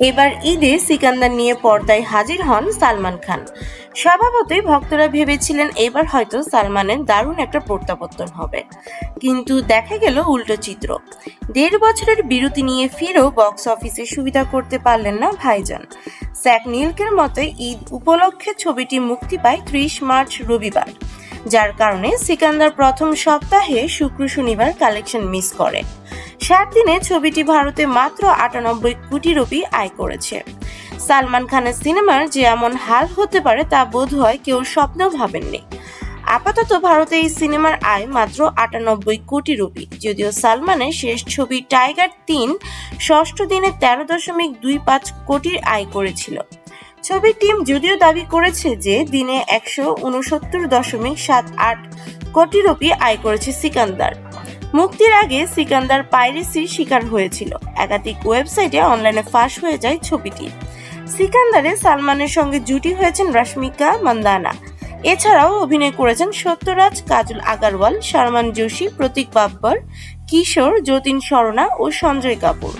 এবার ঈদে সিকান্দার নিয়ে পর্দায় হাজির হন সালমান খান। স্বভাবতই ভক্তরা ভেবেছিলেন এবার হয়তো সালমানের দারুণ একটা প্রত্যাবর্তন হবে। কিন্তু দেখা গেল উল্টো চিত্র। দেড় বছরের বিরতি নিয়ে ফিরেও বক্স অফিসে সুবিধা করতে পারলেন না ভাইজান। স্যাক নীলকের মতে ঈদ উপলক্ষে ছবিটি মুক্তি পায় ত্রিশ মার্চ রবিবার। যার কারণে সিকান্দার প্রথম সপ্তাহে শুক্র শনিবার কালেকশন মিস করে। সাত দিনে ছবিটি ভারতে মাত্র আটানব্বই কোটি রুপি আয় করেছে। সালমান খানের সিনেমার যে এমন হাল হতে পারে তা বোধ হয় কেউ স্বপ্নেও ভাবেননি। আপাতত ভারতে এই সিনেমার আয় মাত্র আটানব্বই কোটি রুপি। যদিও সালমানের শেষ ছবি টাইগার তিন ষষ্ঠ দিনে তেরো দশমিক দুই পাঁচ কোটির আয় করেছিল। ছবির টিম যদিও দাবি করেছে যে দিনে একশো উনসত্তর দশমিক সাত আট কোটি রুপি আয় করেছে সিকান্দার। মুক্তির আগে সিকান্দার পাইরেসির শিকার হয়েছিল। একাধিক ওয়েবসাইটে অনলাইনে ফাঁস হয়ে যায় ছবিটি। সিকান্দারে সালমানের সঙ্গে জুটি হয়েছেন রশ্মিকা মান্দানা। এছাড়াও অভিনয় করেছেন সত্যরাজ, কাজল আগারওয়াল শারমান যোশী প্রতীক বাব্বর, কিশোর, যতীন শরণা ও সঞ্জয় কাপুর।